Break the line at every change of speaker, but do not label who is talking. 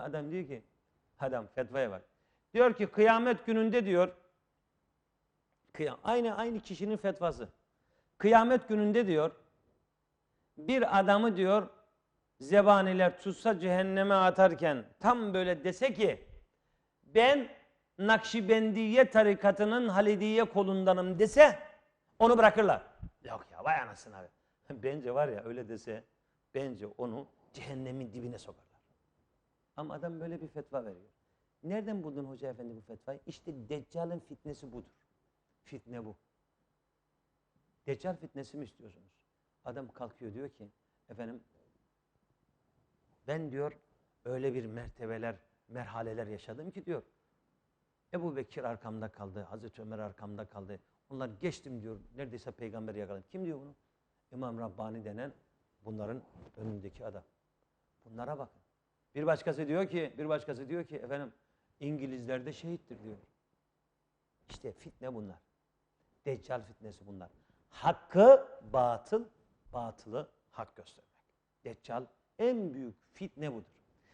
Adam diyor ki, adam fetvaya bak. Diyor ki kıyamet gününde diyor, kıyam, aynı aynı kişinin fetvası. Kıyamet gününde diyor, bir adamı diyor, zebaniler tutsa cehenneme atarken tam böyle dese ki, ben Nakşibendiye tarikatının Halidiye kolundanım dese, onu bırakırlar. Yok ya vay anasını abi. Bence var ya öyle dese, bence onu cehennemin dibine sokarlar. Ama adam böyle bir fetva veriyor. Nereden buldun hoca efendi bu fetvayı? İşte Deccal'ın fitnesi budur. Fitne bu. Deccal fitnesi mi istiyorsunuz? Adam kalkıyor diyor ki, efendim ben diyor öyle bir mertebeler, merhaleler yaşadım ki diyor. Ebu Bekir arkamda kaldı, Hazreti Ömer arkamda kaldı. Onlar geçtim diyor, neredeyse peygamberi yakaladım. Kim diyor bunu? İmam Rabbani denen bunların önündeki adam. Bunlara bakın. Bir başkası diyor ki, bir başkası diyor ki efendim İngilizler de şehittir diyor. İşte fitne bunlar. Deccal fitnesi bunlar. Hakkı batıl, batılı hak göstermek. Deccal en büyük fitne budur.